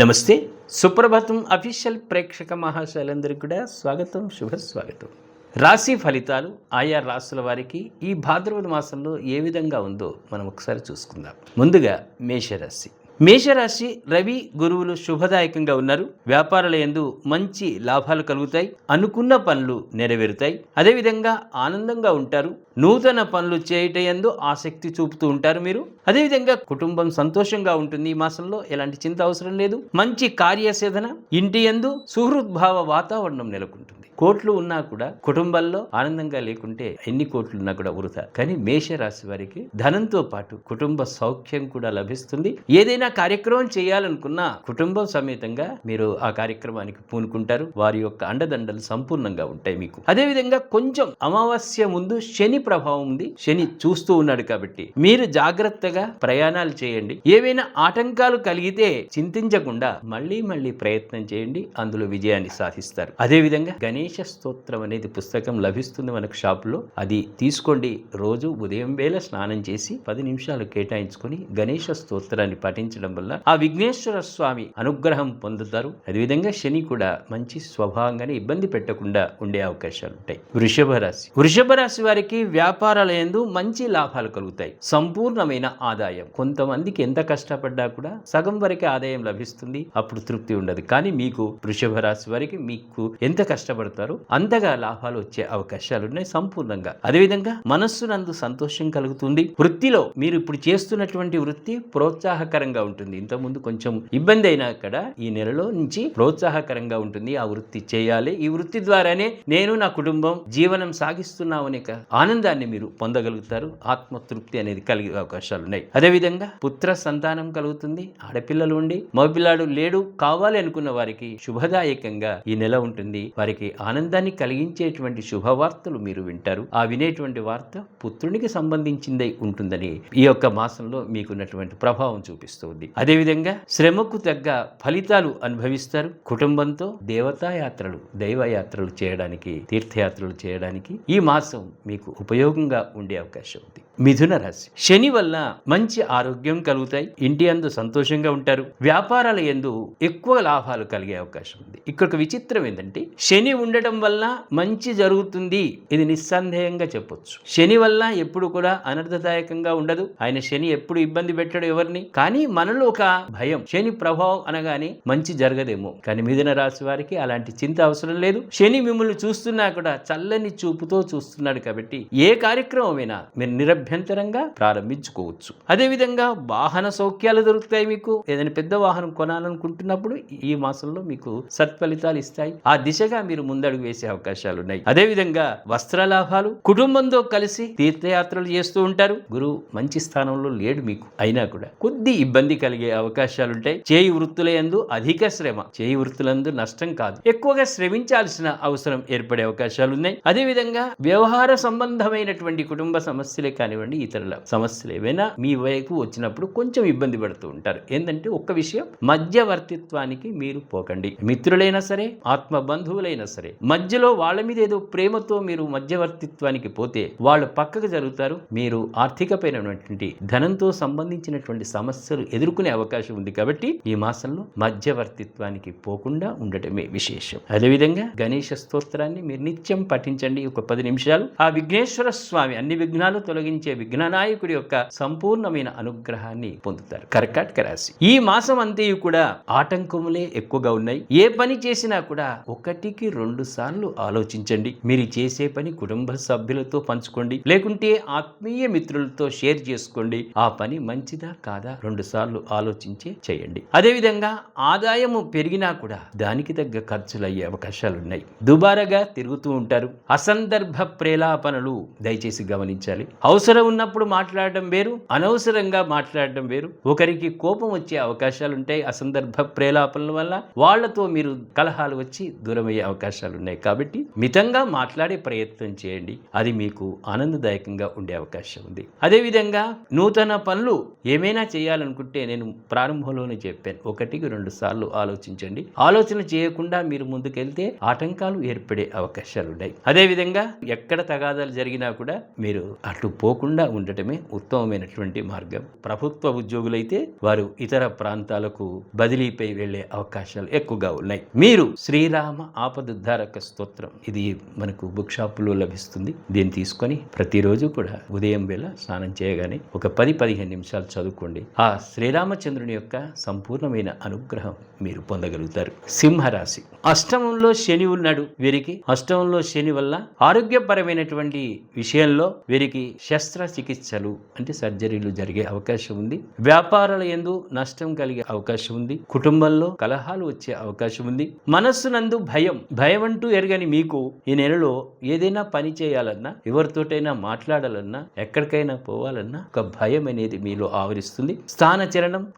నమస్తే. సుప్రభాతం అఫీషియల్ ప్రేక్షక మహాశైలందరికీ కూడా స్వాగతం శుభ స్వాగతం. రాశి ఫలితాలు ఆయా రాశుల వారికి ఈ భాద్రపద మాసంలో ఏ విధంగా ఉందో మనం ఒకసారి చూసుకుందాం. ముందుగా మేషరాశి. మేషరాశి రవి గురువులు శుభదాయకంగా ఉన్నారు. వ్యాపారాల యందు మంచి లాభాలు కలుగుతాయి. అనుకున్న పనులు నెరవేరుతాయి. అదేవిధంగా ఆనందంగా ఉంటారు. నూతన పనులు చేయటయందు ఆసక్తి చూపుతూ ఉంటారు మీరు. అదేవిధంగా కుటుంబం సంతోషంగా ఉంటుంది ఈ మాసంలో ఎలాంటి చింత అవసరం లేదు. మంచి కార్యసేధన ఇంటి యందు సుహృద్భావ వాతావరణం నెలకొంటుంది. కోట్లు ఉన్నా కూడా కుటుంబాల్లో ఆనందంగా లేకుంటే ఎన్ని కోట్లు ఉన్నా కూడా వృధా. కానీ మేషరాశి వారికి ధనంతో పాటు కుటుంబ సౌఖ్యం కూడా లభిస్తుంది. ఏదైనా కార్యక్రమం చేయాలనుకున్నా కుటుంబం సమేతంగా మీరు ఆ కార్యక్రమానికి పూనుకుంటారు. వారి యొక్క అండదండలు సంపూర్ణంగా ఉంటాయి మీకు. అదేవిధంగా కొంచెం అమావాస్య ముందు శని ప్రభావం ఉంది. శని చూస్తూ ఉన్నాడు కాబట్టి మీరు జాగ్రత్తగా ప్రయాణాలు చేయండి. ఏవైనా ఆటంకాలు కలిగితే చింతించకుండా మళ్ళీ మళ్ళీ ప్రయత్నం చేయండి. అందులో విజయాన్ని సాధిస్తారు. అదేవిధంగా గణేష స్తోత్రం అనేది పుస్తకం లభిస్తుంది మనకు షాపులో. అది తీసుకోండి. రోజు ఉదయం వేళ స్నానం చేసి పది నిమిషాలు కేటాయించుకొని గణేష స్తోత్రాన్ని పఠించడం వల్ల ఆ విఘ్నేశ్వర స్వామి అనుగ్రహం పొందుతారు. అదేవిధంగా శని కూడా మంచి స్వభావంగానే ఇబ్బంది పెట్టకుండా ఉండే అవకాశాలు ఉంటాయి. వృషభ రాశి. వృషభ రాశి వారికి వ్యాపారాలయందు మంచి లాభాలు కలుగుతాయి. సంపూర్ణమైన ఆదాయం. కొంతమందికి ఎంత కష్టపడ్డా కూడా సగం వరకే ఆదాయం లభిస్తుంది అప్పుడు తృప్తి ఉండదు. కానీ మీకు వృషభ రాశి వారికి మీకు ఎంత కష్టపడతారో అంతగా లాభాలు వచ్చే అవకాశాలు ఉన్నాయి సంపూర్ణంగా. అదేవిధంగా మనస్సునందు సంతోషం కలుగుతుంది. వృత్తిలో మీరు ఇప్పుడు చేస్తున్నటువంటి వృత్తి ప్రోత్సాహకరంగా ఉంటుంది. ఇంతకుముందు కొంచెం ఇబ్బంది అయినా అక్కడ ఈ నెలలో నుంచి ప్రోత్సాహకరంగా ఉంటుంది. ఆ వృత్తి చేయాలి. ఈ వృత్తి ద్వారానే నేను నా కుటుంబం జీవనం సాగిస్తున్నామనే ఒక ఆనందాన్ని మీరు పొందగలుగుతారు. ఆత్మతృప్తి అనేది కలిగే అవకాశాలు ఉన్నాయి. అదేవిధంగా పుత్ర సంతానం కలుగుతుంది ఆడపిల్లలు ఉండి మగపిల్లాడు లేడు కావాలి అనుకున్న వారికి శుభదాయకంగా ఈ నెల ఉంటుంది. వారికి ఆనందాన్ని కలిగించేటువంటి శుభవార్తలు మీరు వింటారు. ఆ వినేటువంటి వార్త పుత్రునికి సంబంధించిందై ఉంటుందని ఈ యొక్క మాసంలో మీకున్నటువంటి ప్రభావం చూపిస్తుంది. అదేవిధంగా శ్రమకు తగ్గ ఫలితాలు అనుభవిస్తారు. కుటుంబంతో దేవతాయాత్రలు దైవయాత్రలు చేయడానికి తీర్థయాత్రలు చేయడానికి ఈ మాసం మీకు ఉపయోగంగా ఉండే అవకాశం ఉంది. మిథున రాశి. శని వల్ల మంచి ఆరోగ్యం కలుగుతాయి ఇంటి అందు సంతోషంగా ఉంటారు. వ్యాపారాల ఎందు ఎక్కువ లాభాలు కలిగే అవకాశం ఉంది. ఇక్కడ ఒక విచిత్రం ఏంటంటే శని ఉండటం వల్ల మంచి జరుగుతుంది ఇది నిస్సందేహంగా చెప్పొచ్చు. శని వల్ల ఎప్పుడు కూడా అనర్థదాయకంగా ఉండదు. ఆయన శని ఎప్పుడు ఇబ్బంది పెట్టడు ఎవరిని. కానీ మనలో ఒక భయం శని ప్రభావం అనగానే మంచి జరగదేమో. కానీ మిథున రాశి వారికి అలాంటి చింత అవసరం లేదు. శని మిమ్మల్ని చూస్తున్నా కూడా చల్లని చూపుతో చూస్తున్నాడు కాబట్టి ఏ కార్యక్రమమైనా మీరు నిరభ్యంతరంగా ప్రారంభించుకోవచ్చు. అదేవిధంగా వాహన సౌఖ్యాలు దొరుకుతాయి మీకు. ఏదైనా పెద్ద వాహనం కొనాలనుకుంటున్నప్పుడు ఈ మాసంలో మీకు సత్ఫలితాలు ఇస్తాయి. ఆ దిశగా మీరు ముందడుగు వేసే అవకాశాలు ఉన్నాయి. అదేవిధంగా వస్త్ర లాభాలు కుటుంబంతో కలిసి తీర్థయాత్రలు చేస్తూ ఉంటారు. గురువు మంచి స్థానంలో లేడు మీకు. అయినా కూడా కొద్ది ఇబ్బంది కలిగే అవకాశాలు ఉంటాయి. చేయి వృత్తుల ఎందు అధిక శ్రమ. చేయి వృత్తులందు నష్టం కాదు. ఎక్కువగా శ్రమించాల్సిన అవసరం ఏర్పడే అవకాశాలు ఉన్నాయి. అదేవిధంగా వ్యవహార సంబంధమైనటువంటి కుటుంబ సమస్యలే కానివ్వండి ఇతరుల సమస్యలు ఏవైనా మీ వైపు వచ్చినప్పుడు కొంచెం ఇబ్బంది పడుతూ ఉంటారు. ఏంటంటే ఒక్క విషయం మధ్యవర్తిత్వానికి మీరు పోకండి. మిత్రులైనా సరే ఆత్మ బంధువులైనా సరే మధ్యలో వాళ్ళ మీద ఏదో ప్రేమతో మీరు మధ్యవర్తిత్వానికి పోతే వాళ్ళు పక్కకు జరుగుతారు. మీరు ఆర్థికపైనటువంటి ధనంతో సంబంధించినటువంటి సమస్యలు ఎదుర్కొనే అవకాశం ఉంది కాబట్టి ఈ మాసంలో మధ్యవర్తిత్వానికి పోకుండా ఉండటమే విశేషం. అదేవిధంగా గణేష స్తోత్రాన్ని మీరు నిత్యం పఠించండి. ఒక పది నిమిషాలు. ఆ విఘ్నేశ్వర స్వామి అన్ని విఘ్నాలు తొలగించే విఘ్ననాయకుడి యొక్క సంపూర్ణ పరిపూర్ణమైన అనుగ్రహాన్ని పొందుతారు. కర్కాటక రాశి. ఈ మాసం అంతయు కూడా ఆటంకములే ఎక్కువగా ఉన్నాయి. ఏ పని చేసినా కూడా ఒకటికి రెండు సార్లు ఆలోచించండి. మీరు చేసే పని కుటుంబ సభ్యులతో పంచుకోండి. లేకుంటే ఆత్మీయ మిత్రులతో షేర్ చేసుకోండి. ఆ పని మంచిదా కాదా రెండు సార్లు ఆలోచించి చేయండి. అదేవిధంగా ఆదాయము పెరిగినా కూడా దానికి తగ్గ ఖర్చులు అయ్యే అవకాశాలు ఉన్నాయి దుబారగా తిరుగుతూ ఉంటారు. అసందర్భ ప్రేలాపనలు దయచేసి గమనించాలి. అవసరం ఉన్నప్పుడు మాట్లాడడం వేరు. అనవసరంగా మాట్లాడడం వేరు. ఒకరికి కోపం వచ్చే అవకాశాలు ఉంటాయి అసందర్భ ప్రేలాపనల వల్ల వాళ్ళతో మీరు కలహాలు వచ్చి దూరమయ్యే అవకాశాలు ఉన్నాయి కాబట్టి మితంగా మాట్లాడే ప్రయత్నం చేయండి. అది మీకు ఆనందదాయకంగా ఉండే అవకాశం ఉంది. అదేవిధంగా నూతన పనులు ఏమైనా చేయాలనుకుంటే నేను ప్రారంభంలోనే చెప్పాను. ఒకటికి రెండు సార్లు ఆలోచించండి. ఆలోచన చేయకుండా మీరు ముందుకెళ్తే ఆటంకాలు ఏర్పడే అవకాశాలు ఉన్నాయి అదేవిధంగా ఎక్కడ తగాదాలు జరిగినా కూడా మీరు అటు పోకుండా ఉండటమే ఉత్తమమైనటువంటి ఉన్నటువంటి మార్గం. ప్రభుత్వ ఉద్యోగులైతే వారు ఇతర ప్రాంతాలకు బదిలీపై వెళ్ళే అవకాశాలు ఎక్కువగా ఉన్నాయి. మీరు శ్రీరామ ఆపదుద్ధారక స్తోత్రం ఇది మనకు బుక్ షాపులో లభిస్తుంది. దీన్ని తీసుకొని ప్రతిరోజు కూడా ఉదయం వేళ స్నానం చేయగానే ఒక పది పదిహేను నిమిషాలు చదువుకోండి. ఆ శ్రీరామచంద్రుని యొక్క సంపూర్ణమైన అనుగ్రహం మీరు పొందగలుగుతారు. సింహరాశి. అష్టమంలో శని ఉన్నాడు వీరికి. అష్టమంలో శని వల్ల ఆరోగ్యపరమైనటువంటి విషయంలో వీరికి శస్త్రచికిత్సలు అంటే సర్జరీ సర్జరీలు జరిగే అవకాశం ఉంది. వ్యాపారాల ఎందు నష్టం కలిగే అవకాశం ఉంది. కుటుంబంలో కలహాలు వచ్చే అవకాశం ఉంది. మనస్సునందు భయం భయం అంటూ ఎరగని మీకు ఈ నెలలో ఏదైనా పని చేయాలన్నా ఎవరితోటైనా మాట్లాడాలన్నా ఎక్కడికైనా పోవాలన్నా ఒక భయం అనేది మీలో ఆవరిస్తుంది. స్థాన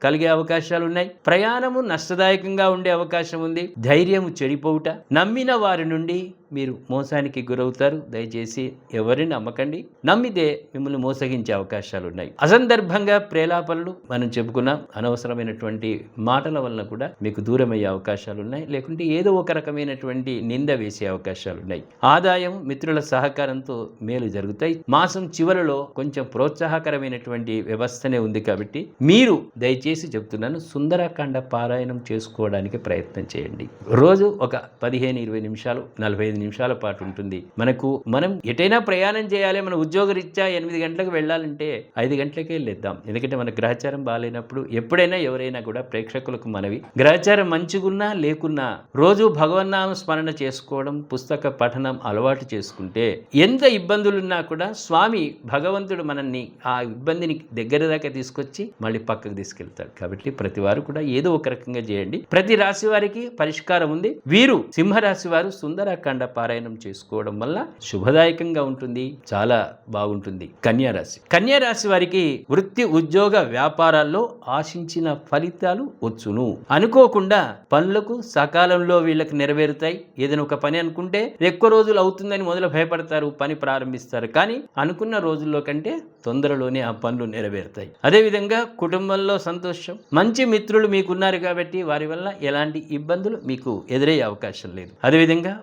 కలిగే అవకాశాలు ఉన్నాయి. ప్రయాణము నష్టదాయకంగా ఉండే అవకాశం ఉంది. ధైర్యము చెడిపోవుట నమ్మిన వారి నుండి మీరు మోసానికి గురవుతారు. దయచేసి ఎవరిని నమ్మకండి. నమ్మితే మిమ్మల్ని మోసగించే అవకాశాలు ఉన్నాయి. అసందర్భంగా ప్రేలాపనలు మనం చెప్పుకున్నాం. అనవసరమైనటువంటి మాటల వలన కూడా మీకు దూరమయ్యే అవకాశాలు ఉన్నాయి. లేకుంటే ఏదో ఒక రకమైనటువంటి నింద వేసే అవకాశాలు ఉన్నాయి. ఆదాయం మిత్రుల సహకారంతో మేలు జరుగుతాయి. మాసం చివరిలో కొంచెం ప్రోత్సాహకరమైనటువంటి వ్యవస్థనే ఉంది కాబట్టి మీరు దయచేసి చెప్తున్నాను సుందరకాండ పారాయణం చేసుకోవడానికి ప్రయత్నం చేయండి. రోజు ఒక పదిహేను ఇరవై నిమిషాలు నలభై ఐదు నిమిషాల పాటు ఉంటుంది. మనకు మనం ఎటైనా ప్రయాణం చేయాలి మన ఉద్యోగరీత్యా ఎనిమిది గంటలకు వెళ్ళాలంటే ఐదు గంటలకే వెళ్ళేద్దాం ఎందుకంటే మన గ్రహచారం బాగాలేనప్పుడు ఎప్పుడైనా ఎవరైనా కూడా ప్రేక్షకులకు మనవి. గ్రహచారం మంచిగున్నా లేకున్నా రోజు భగవన్నామ స్మరణ చేసుకోవడం పుస్తక పఠనం అలవాటు చేసుకుంటే ఎంత ఇబ్బందులున్నా కూడా స్వామి భగవంతుడు మనల్ని ఆ ఇబ్బందిని దగ్గర దాకా తీసుకొచ్చి మళ్ళీ పక్కకు తీసుకెళ్తాడు. కాబట్టి ప్రతి వారు కూడా ఏదో ఒక రకంగా చేయండి. ప్రతి రాశి వారికి పరిష్కారం ఉంది. వీరు సింహరాశి వారు సుందరకాండ పారాయణం చేసుకోవడం వల్ల శుభదాయకంగా ఉంటుంది చాలా బాగుంటుంది. కన్యారాశి. కన్యారాశి వారికి వృత్తి ఉద్యోగ వ్యాపారాల్లో ఆశించిన ఫలితాలు వచ్చును. అనుకోకుండా పనులకు సకాలంలో వీళ్ళకి నెరవేరుతాయి. ఏదైనా ఒక పని అనుకుంటే ఎక్కువ రోజులు అవుతుందని మొదలు భయపడతారు పని ప్రారంభిస్తారు. కానీ అనుకున్న రోజుల్లో కంటే తొందరలోనే ఆ పనులు నెరవేరుతాయి. అదేవిధంగా కుటుంబంలో సంతోషం. మంచి మిత్రులు మీకున్నారు కాబట్టి వారి వల్ల ఎలాంటి ఇబ్బందులు మీకు ఎదురయ్యే అవకాశం లేదు. అదేవిధంగా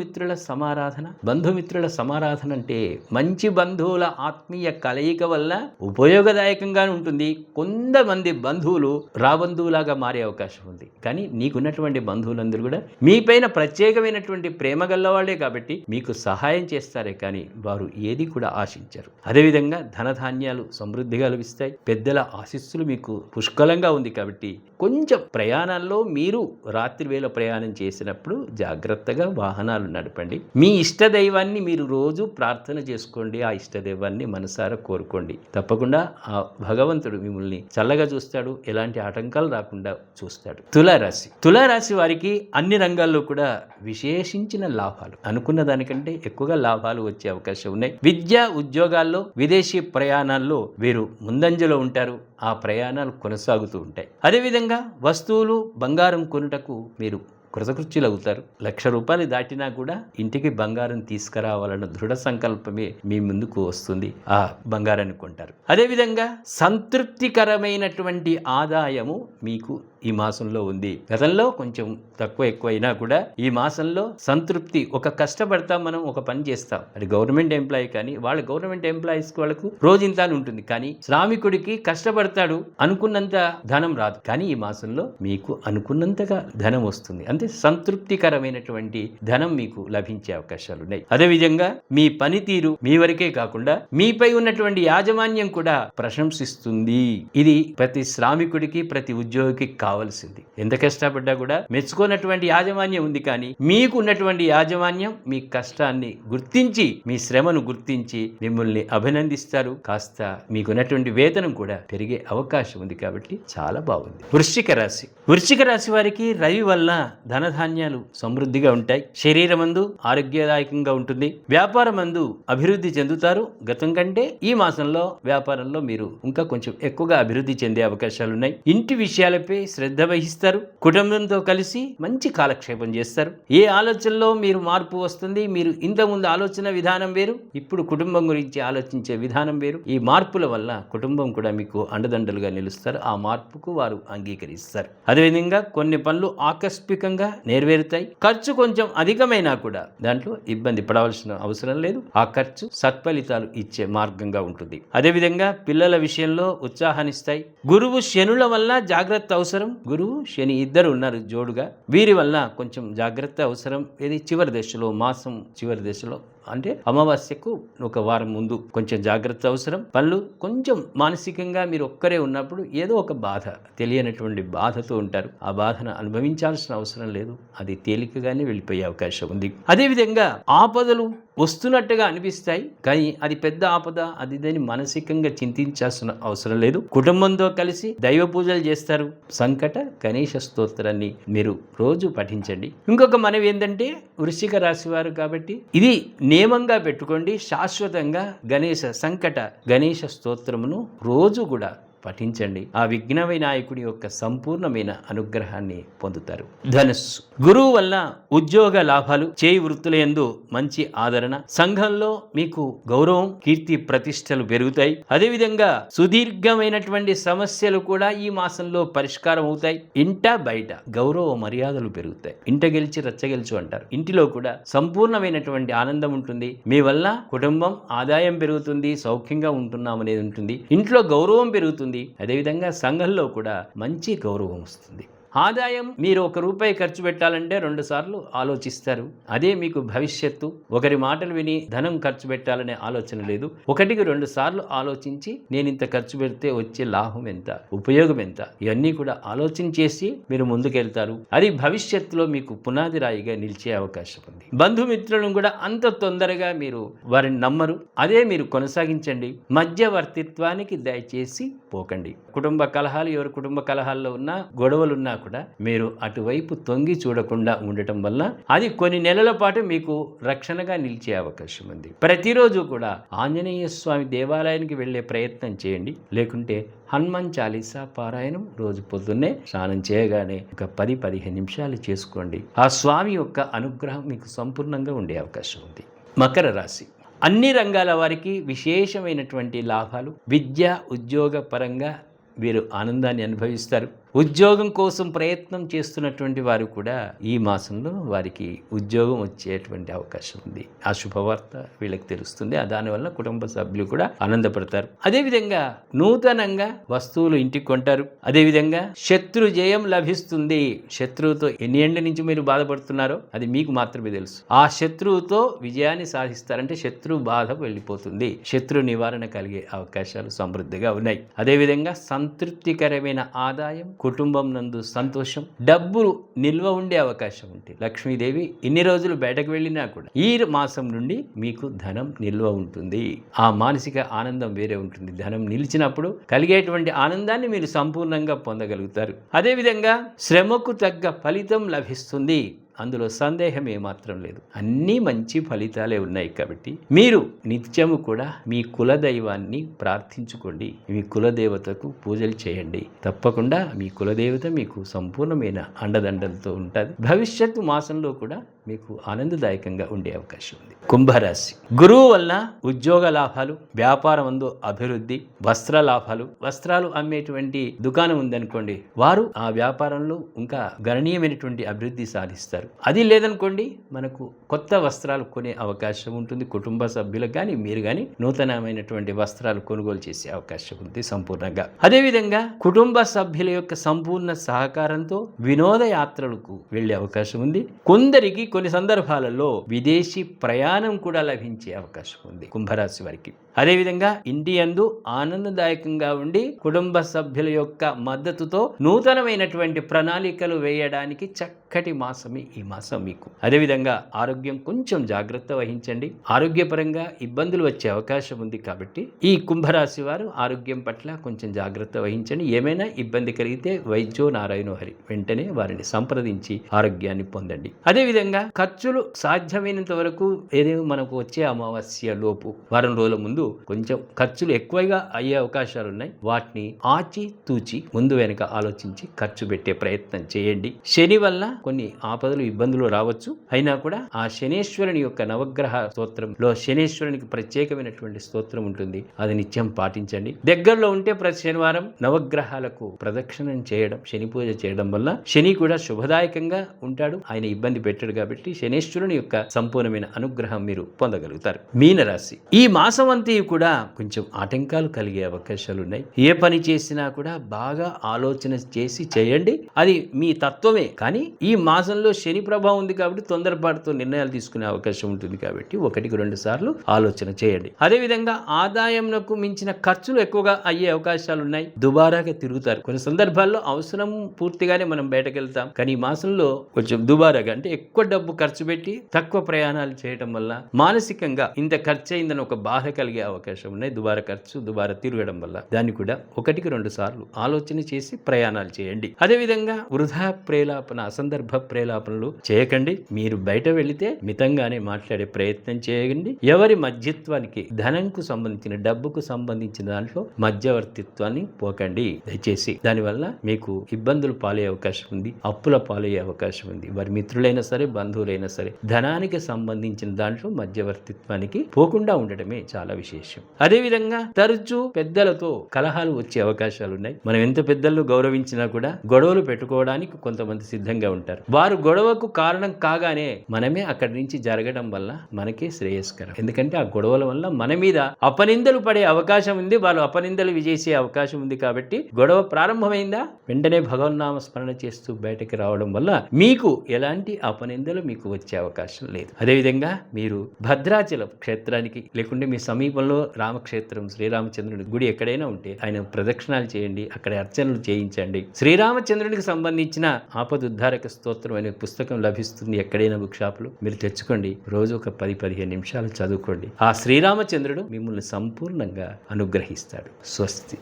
బంధుమిత్రుల సమారాధన. బంధుమిత్రుల సమారాధన అంటే మంచి బంధువుల ఆత్మీయ కలయిక వల్ల ఉపయోగదాయకంగా ఉంటుంది. కొంతమంది బంధువులు రాబంధువులాగా మారే అవకాశం ఉంది. కానీ నీకున్నటువంటి బంధువులందరూ కూడా మీపైన ప్రత్యేకమైనటువంటి ప్రేమ గల్లవాళ్ళే కాబట్టి మీకు సహాయం చేస్తారే కానీ వారు ఏది కూడా ఆశించరు. అదేవిధంగా ధనధాన్యాలు సమృద్ధిగా లభిస్తాయి పెద్దల ఆశీస్సులు మీకు పుష్కలంగా ఉంది కాబట్టి కొంచెం ప్రయాణాల్లో మీరు రాత్రి వేళ ప్రయాణం చేసినప్పుడు జాగ్రత్తగా వాహనాలు నడపండి. మీ ఇష్ట దైవాన్ని మీరు రోజు ప్రార్థన చేసుకోండి. ఆ ఇష్ట దైవాన్ని మనసారా కోరుకోండి. తప్పకుండా ఆ భగవంతుడు మిమ్మల్ని చల్లగా చూస్తాడు. ఎలాంటి ఆటంకాలు రాకుండా చూస్తాడు. తులారాశి. తులారాశి వారికి అన్ని రంగాల్లో కూడా విశేషించిన లాభాలు. అనుకున్న దానికంటే ఎక్కువగా లాభాలు వచ్చే అవకాశం ఉన్నాయి. విద్యా ఉద్యోగాల్లో విదేశీ ప్రయాణాల్లో వీరు ముందంజలో ఉంటారు. ఆ ప్రయాణాలు కొనసాగుతూ ఉంటాయి. అదేవిధంగా వస్తువులు బంగారం కొనుటకు మీరు కృతకృత్యులు అవుతారు లక్ష రూపాయలు దాటినా కూడా ఇంటికి బంగారం తీసుకురావాలన్న దృఢ సంకల్పమే మీ ముందుకు వస్తుంది. ఆ బంగారాన్ని కొంటారు. అదేవిధంగా సంతృప్తికరమైనటువంటి ఆదాయము మీకు ఈ మాసంలో ఉంది. గతంలో కొంచెం తక్కువ ఎక్కువ అయినా కూడా ఈ మాసంలో సంతృప్తి ఒక కష్టపడతాం మనం ఒక పని చేస్తాం. అది గవర్నమెంట్ ఎంప్లాయీ కానీ వాళ్ళ గవర్నమెంట్ ఎంప్లాయీస్ వాళ్ళకు రోజు ఇంత ఉంటుంది. కానీ శ్రామికుడికి కష్టపడతాడు అనుకున్నంత ధనం రాదు. కానీ ఈ మాసంలో మీకు అనుకున్నంతగా ధనం వస్తుంది. అంటే సంతృప్తికరమైనటువంటి ధనం మీకు లభించే అవకాశాలు ఉన్నాయి. అదేవిధంగా మీ పనితీరు మీ వరకే కాకుండా మీపై ఉన్నటువంటి యాజమాన్యం కూడా ప్రశంసిస్తుంది. ఇది ప్రతి శ్రామికుడికి ప్రతి ఉద్యోగికి కావలసింది. ఎంత కష్టపడ్డా కూడా మెచ్చుకున్నటువంటి యాజమాన్యం ఉంది కానీ మీకు ఉన్నటువంటి యాజమాన్యం మీ కష్టాన్ని గుర్తించి మీ శ్రమను గుర్తించి మిమ్మల్ని అభినందిస్తారు. కాస్త మీకున్నటువంటి వేతనం కూడా పెరిగే అవకాశం ఉంది కాబట్టి చాలా బాగుంది. వృశ్చిక రాశి. వృశ్చిక రాశి వారికి రవి వల్ల ధనధాన్యాలు సమృద్ధిగా ఉంటాయి. శరీరమందు ఆరోగ్యదాయకంగా ఉంటుంది. వ్యాపారమందు అభివృద్ధి చెందుతారు. గతం కంటే ఈ మాసంలో వ్యాపారంలో మీరు ఇంకా కొంచెం ఎక్కువగా అభివృద్ధి చెందే అవకాశాలు ఉన్నాయి ఇంటి విషయాలపై శ్రద్ధ వహిస్తారు. కుటుంబంతో కలిసి మంచి కాలక్షేపం చేస్తారు. ఏ ఆలోచనలో మీరు మార్పు వస్తుంది మీరు ఇంతకుముందు ఆలోచన విధానం వేరు ఇప్పుడు కుటుంబం గురించి ఆలోచించే విధానం వేరు. ఈ మార్పుల వల్ల కుటుంబం కూడా మీకు అండదండలుగా నిలుస్తారు. ఆ మార్పుకు వారు అంగీకరిస్తారు. అదేవిధంగా కొన్ని పనులు ఆకస్మికంగా నెరవేరుతాయి. ఖర్చు కొంచెం అధికమైనా కూడా దాంట్లో ఇబ్బంది పడవలసిన అవసరం లేదు. ఆ ఖర్చు సత్ఫలితాలు ఇచ్చే మార్గంగా ఉంటుంది. అదేవిధంగా పిల్లల విషయంలో ఉత్సాహాన్నిస్తాయి. గురువు శనుల వల్ల జాగ్రత్త అవసరం. గురువు శని ఇద్దరు ఉన్నారు జోడుగా. వీరి వల్ల కొంచెం జాగ్రత్త అవసరం. ఇది చివరి దశలో మాసం చివరి దశలో. అంటే అమావాస్యకు ఒక వారం ముందు కొంచెం జాగ్రత్త అవసరం. పనులు కొంచెం మానసికంగా మీరు ఒక్కరే ఉన్నప్పుడు ఏదో ఒక బాధ తెలియనటువంటి బాధతో ఉంటారు. ఆ బాధను అనుభవించాల్సిన అవసరం లేదు. అది తేలికగానే వెళ్ళిపోయే అవకాశం ఉంది. అదేవిధంగా ఆపదలు వస్తున్నట్టుగా అనిపిస్తాయి కానీ అది పెద్ద ఆపద అది దాన్ని మానసికంగా చింతించాల్సిన అవసరం లేదు. కుటుంబంతో కలిసి దైవ పూజలు చేస్తారు. సంకట గణేష స్తోత్రాన్ని మీరు రోజు పఠించండి. ఇంకొక మనవి ఏంటంటే వృశ్చిక రాశి వారు కాబట్టి ఇది నియమంగా పెట్టుకోండి. శాశ్వతంగా గణేష సంకట గణేష స్తోత్రమును రోజు కూడా పఠించండి. ఆ విఘ్న వినాయకుడి యొక్క సంపూర్ణమైన అనుగ్రహాన్ని పొందుతారు. ధనుస్సు గురువు వల్ల ఉద్యోగ లాభాలు చేయి వృత్తుల యందు మంచి ఆదరణ. సంఘంలో మీకు గౌరవం కీర్తి ప్రతిష్టలు పెరుగుతాయి. అదేవిధంగా సుదీర్ఘమైనటువంటి సమస్యలు కూడా ఈ మాసంలో పరిష్కారం అవుతాయి. ఇంట బయట గౌరవ మర్యాదలు పెరుగుతాయి. ఇంట గెలిచి రచ్చగెలుచు అంటారు. ఇంటిలో కూడా సంపూర్ణమైనటువంటి ఆనందం ఉంటుంది. మీ వల్ల కుటుంబం ఆదాయం పెరుగుతుంది సౌఖ్యంగా ఉంటున్నాం అనేది ఉంటుంది. ఇంట్లో గౌరవం పెరుగుతుంది. అదేవిధంగా సంఘంలో కూడా మంచి గౌరవం వస్తుంది. ఆదాయం మీరు ఒక రూపాయి ఖర్చు పెట్టాలంటే రెండు సార్లు ఆలోచిస్తారు. అదే మీకు భవిష్యత్తు. ఒకరి మాటలు విని ధనం ఖర్చు పెట్టాలనే ఆలోచన లేదు. ఒకటికి రెండు సార్లు ఆలోచించి నేను ఇంత ఖర్చు పెడితే వచ్చే లాభం ఎంత? ఉపయోగం ఎంత? ఇవన్నీ కూడా ఆలోచన చేసి మీరు ముందుకెళ్తారు. అది భవిష్యత్తులో మీకు పునాది రాయిగా నిలిచే అవకాశం ఉంది. బంధుమిత్రులను కూడా అంత తొందరగా మీరు వారిని నమ్మరు. అదే మీరు కొనసాగించండి. మధ్యవర్తిత్వానికి దయచేసి పోకండి. కుటుంబ కలహాలు ఎవరి కుటుంబ కలహాల్లో ఉన్నా గొడవలు ఉన్నా కూడా మీరు అటువైపు తొంగి చూడకుండా ఉండటం వల్ల అది కొన్ని నెలల పాటు మీకు రక్షణగా నిలిచే అవకాశం ఉంది. ప్రతిరోజు కూడా ఆంజనేయ స్వామి దేవాలయానికి వెళ్ళే ప్రయత్నం చేయండి. లేకుంటే హనుమాన్ చాలీసా పారాయణం రోజు పొద్దున్నే స్నానం చేయగానే ఒక పది పదిహేను నిమిషాలు చేసుకోండి. ఆ స్వామి యొక్క అనుగ్రహం మీకు సంపూర్ణంగా ఉండే అవకాశం ఉంది. మకర రాశి. అన్ని రంగాల వారికి విశేషమైనటువంటి లాభాలు విద్య ఉద్యోగ పరంగా వీరు ఆనందాన్ని అనుభవిస్తారు. ఉద్యోగం కోసం ప్రయత్నం చేస్తున్నటువంటి వారు కూడా ఈ మాసంలో వారికి ఉద్యోగం వచ్చేటువంటి అవకాశం ఉంది. ఆ శుభవార్త వీళ్ళకి తెలుస్తుంది. దానివల్ల కుటుంబ సభ్యులు కూడా ఆనందపడతారు. అదేవిధంగా నూతనంగా వస్తువులు ఇంటికి కొంటారు. అదేవిధంగా శత్రు జయం లభిస్తుంది. శత్రువుతో ఎన్ని ఎండ్ల నుంచి మీరు బాధపడుతున్నారో అది మీకు మాత్రమే తెలుసు. ఆ శత్రువుతో విజయాన్ని సాధిస్తారంటే శత్రు బాధ వెళ్ళిపోతుంది. శత్రు నివారణ కలిగే అవకాశాలు సమృద్ధిగా ఉన్నాయి. అదేవిధంగా సంతృప్తికరమైన ఆదాయం కుటుంబం నందు సంతోషం డబ్బులు నిల్వ ఉండే అవకాశం ఉంటుంది లక్ష్మీదేవి ఇన్ని రోజులు బయటకు వెళ్ళినా కూడా ఈ మాసం నుండి మీకు ధనం నిల్వ ఉంటుంది. ఆ మానసిక ఆనందం వేరే ఉంటుంది. ధనం నిలిచినప్పుడు కలిగేటువంటి ఆనందాన్ని మీరు సంపూర్ణంగా పొందగలుగుతారు. అదేవిధంగా శ్రమకు తగ్గ ఫలితం లభిస్తుంది. అందులో సందేహం ఏమాత్రం లేదు. అన్నీ మంచి ఫలితాలే ఉన్నాయి కాబట్టి మీరు నిత్యము కూడా మీ కులదైవాన్ని ప్రార్థించుకోండి. మీ కులదేవతకు పూజలు చేయండి. తప్పకుండా మీ కులదేవత మీకు సంపూర్ణమైన అండదండలతో ఉంటుంది. భవిష్యత్తు మాసంలో కూడా మీకు ఆనందదాయకంగా ఉండే అవకాశం ఉంది. కుంభరాశి. గురువు వల్ల ఉద్యోగ లాభాలు వ్యాపారం అందు అభివృద్ధి వస్త్ర లాభాలు వస్త్రాలు అమ్మేటువంటి దుకాణం ఉందనుకోండి వారు ఆ వ్యాపారంలో ఇంకా గణనీయమైనటువంటి అభివృద్ధి సాధిస్తారు. అది లేదనుకోండి మనకు కొత్త వస్త్రాలు కొనే అవకాశం ఉంటుంది. కుటుంబ సభ్యులకు కానీ మీరు కానీ నూతనమైనటువంటి వస్త్రాలు కొనుగోలు చేసే అవకాశం ఉంది సంపూర్ణంగా. అదేవిధంగా కుటుంబ సభ్యుల యొక్క సంపూర్ణ సహకారంతో వినోద యాత్రలకు వెళ్ళే అవకాశం ఉంది. కొందరికి కొన్ని సందర్భాలలో విదేశీ ప్రయాణం కూడా లభించే అవకాశం ఉంది కుంభరాశి వారికి. అదేవిధంగా ఇండియందు ఆనందదాయకంగా ఉండి కుటుంబ సభ్యుల యొక్క మద్దతుతో నూతనమైనటువంటి ప్రణాళికలు వేయడానికి చక్కటి మాసమే ఈ మాసం మీకు. అదేవిధంగా ఆరోగ్యం కొంచెం జాగ్రత్త వహించండి. ఆరోగ్యపరంగా ఇబ్బందులు వచ్చే అవకాశం ఉంది కాబట్టి ఈ కుంభరాశి వారు ఆరోగ్యం పట్ల కొంచెం జాగ్రత్త వహించండి. ఏమైనా ఇబ్బంది కలిగితే వైద్యో నారాయణ హరి వెంటనే వారిని సంప్రదించి ఆరోగ్యాన్ని పొందండి. అదేవిధంగా ఖర్చులు సాధ్యమైనంత వరకు ఏదేమో మనకు వచ్చే అమావాస్య లోపు వారం రోజుల ముందు కొంచెం ఖర్చులు ఎక్కువగా అయ్యే అవకాశాలు ఉన్నాయి వాటిని ఆచి తూచి ముందు వెనుక ఆలోచించి ఖర్చు పెట్టే ప్రయత్నం చేయండి. శని వల్ల కొన్ని ఆపదలు ఇబ్బందులు రావచ్చు. అయినా కూడా ఆ శనేశ్వరుని యొక్క నవగ్రహ స్తోత్రంలో శనేశ్వరునికి ప్రత్యేకమైనటువంటి స్తోత్రం ఉంటుంది. అది నిత్యం పాటించండి. దగ్గరలో ఉంటే ప్రతి శనివారం నవగ్రహాలకు ప్రదక్షిణం చేయడం శని పూజ చేయడం వల్ల శని కూడా శుభదాయకంగా ఉంటాడు. ఆయన ఇబ్బంది పెట్టాడు కాబట్టి శనేశ్వరుని యొక్క సంపూర్ణమైన అనుగ్రహం మీరు పొందగలుగుతారు. మీనరాశి. ఈ మాసం అంతా కూడా కొంచెం ఆటంకాలు కలిగే అవకాశాలు ఉన్నాయి ఏ పని చేసినా కూడా బాగా ఆలోచన చేసి చేయండి. అది మీ తత్వమే. కానీ ఈ మాసంలో శని ప్రభావం ఉంది కాబట్టి తొందరపాటుతో నిర్ణయాలు తీసుకునే అవకాశం ఉంటుంది కాబట్టి ఒకటికి రెండు సార్లు ఆలోచన చేయండి. అదేవిధంగా ఆదాయంకు మించిన ఖర్చులు ఎక్కువగా అయ్యే అవకాశాలు ఉన్నాయి దుబారాగా తిరుగుతారు. కొన్ని సందర్భాల్లో అవసరం పూర్తిగానే మనం బయటకు వెళ్తాం కానీ ఈ మాసంలో కొంచెం దుబారాగా అంటే ఎక్కువ డబ్బు ఖర్చు పెట్టి తక్కువ ప్రయాణాలు చేయడం వల్ల మానసికంగా ఇంత ఖర్చు అయిందని ఒక బాధ కలిగే అవకాశం ఉన్నాయి. దుబారా ఖర్చు దుబారా తిరగడం వల్ల. దాన్ని కూడా ఒకటికి రెండు సార్లు ఆలోచన చేసి ప్రయాణాలు చేయండి. అదేవిధంగా వృధా ప్రేలాపన అసందర్భ ప్రేలాపనలు చేయకండి. మీరు బయట వెళితే మితంగానే మాట్లాడే ప్రయత్నం చేయండి. ఎవరి మధ్యత్వానికి ధనంకు సంబంధించిన డబ్బుకు సంబంధించిన దాంట్లో మధ్యవర్తిత్వాన్ని పోకండి. దయచేసి దానివల్ల మీకు ఇబ్బందులు పాలయ్యే అవకాశం ఉంది. అప్పుల పాలయ్యే అవకాశం ఉంది. వారి మిత్రులైనా సరే బంధువులైనా సరే ధనానికి సంబంధించిన దాంట్లో మధ్యవర్తిత్వానికి పోకుండా ఉండటమే చాలా విశేషం. అదేవిధంగా తరచూ పెద్దలతో కలహాలు వచ్చే అవకాశాలు ఉన్నాయి మనం ఎంత పెద్దలను గౌరవించినా కూడా గొడవలు పెట్టుకోవడానికి కొంతమంది సిద్ధంగా ఉంటారు. వారు గొడవకు కారణం కాగానే మనమే అక్కడి నుంచి జరగడం వల్ల మనకే శ్రేయస్కరం. ఎందుకంటే ఆ గొడవల వల్ల మన మీద అపనిందలు పడే అవకాశం ఉంది. వాళ్ళు అపనిందలు విజేసే అవకాశం ఉంది కాబట్టి గొడవ ప్రారంభమైందా? వెంటనే భగవన్నామ స్మరణ చేస్తూ బయటకి రావడం వల్ల మీకు ఎలాంటి అపనిందలు మీకు వచ్చే అవకాశం లేదు. అదేవిధంగా మీరు భద్రాచలం క్షేత్రానికి లేకుంటే మీ సమీపంలో రామక్షేత్రం శ్రీరామచంద్రుడి గుడి ఎక్కడైనా ఉంటే ఆయన ప్రదక్షిణాలు చేయండి అక్కడ అర్చనలు చేయించండి. శ్రీరామచంద్రునికి సంబంధించిన ఆపదుద్ధారక స్తోత్రం అనే పుస్తకం లభిస్తుంది ఎక్కడైనా బుక్ షాప్లో. మీరు తెచ్చుకోండి. రోజు ఒక పది పదిహేను నిమిషాలు చదువుకోండి. ఆ శ్రీరామచంద్రుడు మిమ్మల్ని సంపూర్ణంగా అనుగ్రహిస్తాడు. స్వస్తి.